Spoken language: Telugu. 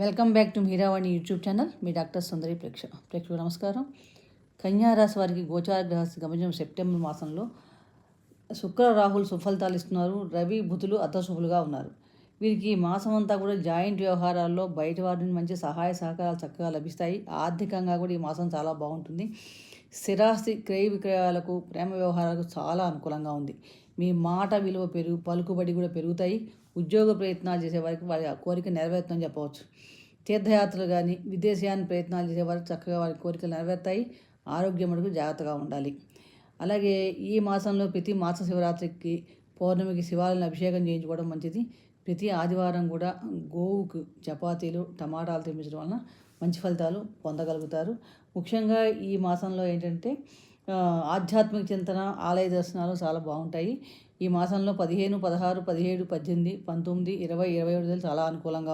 Welcome back to Meeravani YouTube channel. Me doctor Sundari ప్రేక్ష ప్రేక్షకు నమస్కారం. కన్యారాశి వారికి గోచార గ్రహస్థ గమనించిన సెప్టెంబర్ మాసంలో. శుక్ర రాహుల్ సుఫలితాలు ఇస్తున్నారు. రవి బుధులు అతశుభులుగా ఉన్నారు. వీరికి ఈ మాసం అంతా కూడా జాయింట్ వ్యవహారాల్లో బయట వారి మంచి సహాయ సహకారాలు చక్కగా లభిస్తాయి. ఆర్థికంగా కూడా ఈ మాసం చాలా బాగుంటుంది. స్థిరాస్తి క్రయ విక్రయాలకు ప్రేమ వ్యవహారాలకు చాలా అనుకూలంగా ఉంది. మీ మాట విలువ పెరుగు పలుకుబడి కూడా పెరుగుతాయి. ఉద్యోగ ప్రయత్నాలు చేసే వారికి వారి కోరిక నెరవేరుతుందని చెప్పవచ్చు. తీర్థయాత్రలు కానీ విదేశయాన్ని ప్రయత్నాలు చేసే వారికి చక్కగా వారి కోరికలు నెరవేరుతాయి. ఆరోగ్యం మటుకు జాగ్రత్తగా ఉండాలి. అలాగే ఈ మాసంలో ప్రతి మాస శివరాత్రికి పౌర్ణమికి శివాలను అభిషేకం చేయించుకోవడం మంచిది. ప్రతి ఆదివారం కూడా గోవుకు చపాతీలు టమాటాలు తినిపించడం వలన మంచి ఫలితాలు పొందగలుగుతారు. ముఖ్యంగా ఈ మాసంలో ఏంటంటే ఆధ్యాత్మిక చింతన ఆలయ దర్శనాలు చాలా బాగుంటాయి. ఈ మాసంలో పదిహేను పదహారు పదిహేడు పద్దెనిమిది పంతొమ్మిది ఇరవై ఇరవై ఒకటి చాలా అనుకూలంగా